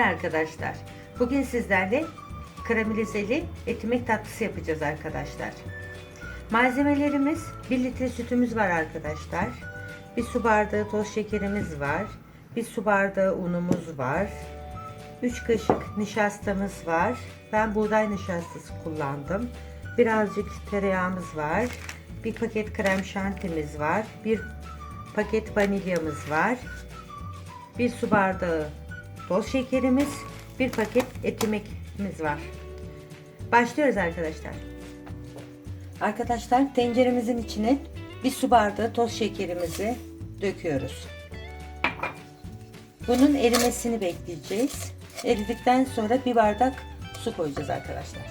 arkadaşlar. Bugün sizlerle karamelizeli etimek tatlısı yapacağız arkadaşlar. Malzemelerimiz 1 litre sütümüz var arkadaşlar. Bir su bardağı toz şekerimiz var. Bir su bardağı unumuz var. 3 kaşık nişastamız var. Ben buğday nişastası kullandım. Birazcık tereyağımız var. Bir paket krem şantimiz var. Bir paket vanilyamız var. Bir su bardağı toz şekerimiz, bir paket etimekimiz var. Başlıyoruz arkadaşlar. Arkadaşlar tenceremizin içine bir su bardağı toz şekerimizi döküyoruz. Bunun erimesini bekleyeceğiz. Eridikten sonra bir bardak su koyacağız arkadaşlar.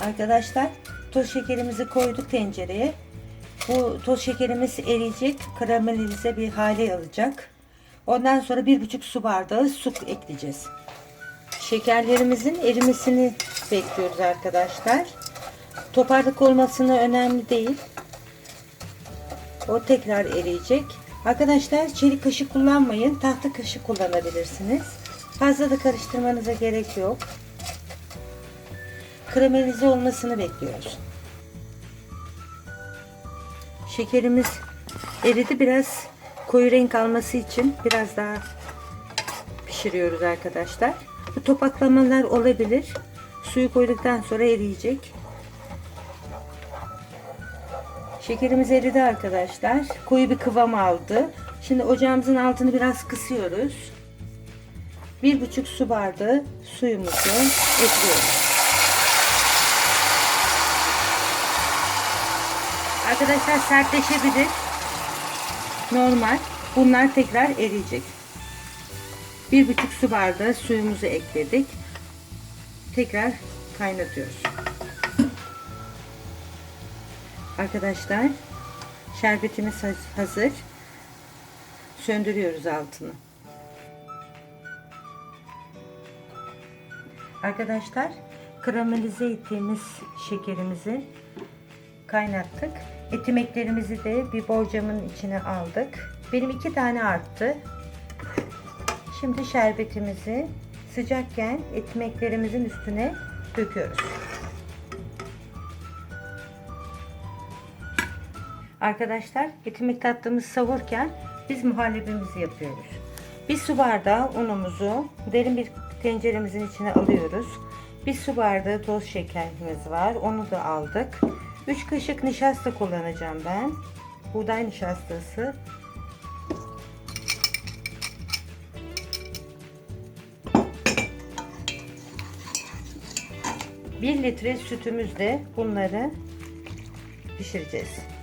Arkadaşlar toz şekerimizi koyduk tencereye. Bu toz şekerimiz eriyecek, karamelize bir hale alacak. Ondan sonra bir buçuk su bardağı su ekleyeceğiz. Şekerlerimizin erimesini bekliyoruz arkadaşlar. Toparlık olmasına önemli değil. O tekrar eriyecek. Arkadaşlar çelik kaşık kullanmayın. Tahta kaşık kullanabilirsiniz. Fazla da karıştırmanıza gerek yok. Karamelize olmasını bekliyoruz. Şekerimiz eridi biraz koyu renk alması için biraz daha pişiriyoruz arkadaşlar. Bu topaklamalar olabilir. Suyu koyduktan sonra eriyecek. Şekerimiz eridi arkadaşlar. Koyu bir kıvam aldı. Şimdi ocağımızın altını biraz kısıyoruz. Bir buçuk su bardağı suyumuzu ekliyoruz. Arkadaşlar sertleşebilir. Normal. Bunlar tekrar eriyecek. Bir buçuk su bardağı suyumuzu ekledik. Tekrar kaynatıyoruz. Arkadaşlar şerbetimiz hazır. Söndürüyoruz altını. Arkadaşlar karamelize ettiğimiz şekerimizi kaynattık. Etimeklerimizi de bir borcamın içine aldık. Benim iki tane arttı. Şimdi şerbetimizi sıcakken etimeklerimizin üstüne döküyoruz. Arkadaşlar etimek tatlımız savurken biz muhallebimizi yapıyoruz. Bir su bardağı unumuzu derin bir tenceremizin içine alıyoruz. Bir su bardağı toz şekerimiz var. Onu da aldık. 3 kaşık nişasta kullanacağım ben. Buğday nişastası. Bir litre sütümüzle bunları pişireceğiz.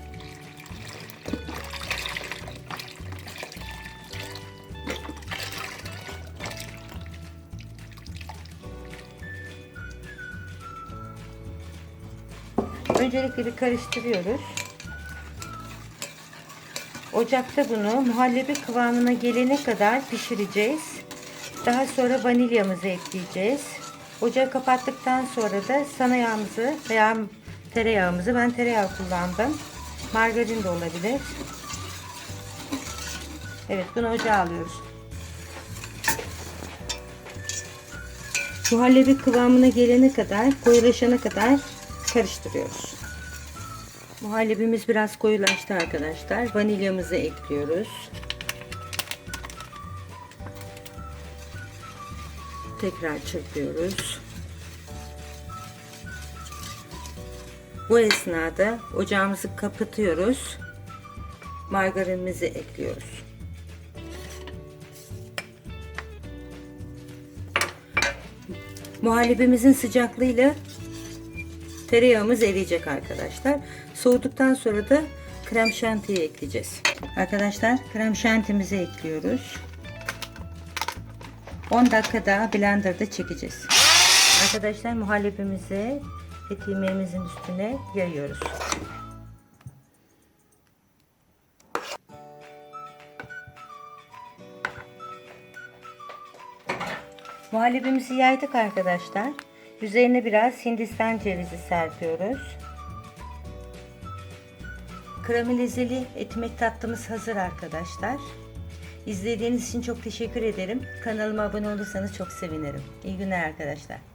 Öncelikle bir karıştırıyoruz. Ocakta bunu muhallebi kıvamına gelene kadar pişireceğiz. Daha sonra vanilyamızı ekleyeceğiz. Ocağı kapattıktan sonra da sana yağımızı veya tereyağımızı ben tereyağı kullandım. Margarin de olabilir. Evet bunu ocağa alıyoruz. Muhallebi kıvamına gelene kadar, koyulaşana kadar karıştırıyoruz. Muhallebimiz biraz koyulaştı arkadaşlar. Vanilyamızı ekliyoruz. Tekrar çırpıyoruz. Bu esnada ocağımızı kapatıyoruz. Margarinimizi ekliyoruz. Muhallebimizin sıcaklığıyla tereyağımız eriyecek arkadaşlar. Soğuduktan sonra da krem şantiyi ekleyeceğiz. Arkadaşlar krem şantimizi ekliyoruz. 10 dakika daha blenderda çekeceğiz. Arkadaşlar muhallebimizi et yemeğimizin üstüne yayıyoruz. Muhallebimizi yaydık arkadaşlar. Üzerine biraz hindistan cevizi serpiyoruz. Karamelizeli etmek tatlımız hazır arkadaşlar. İzlediğiniz için çok teşekkür ederim. Kanalıma abone olursanız çok sevinirim. İyi günler arkadaşlar.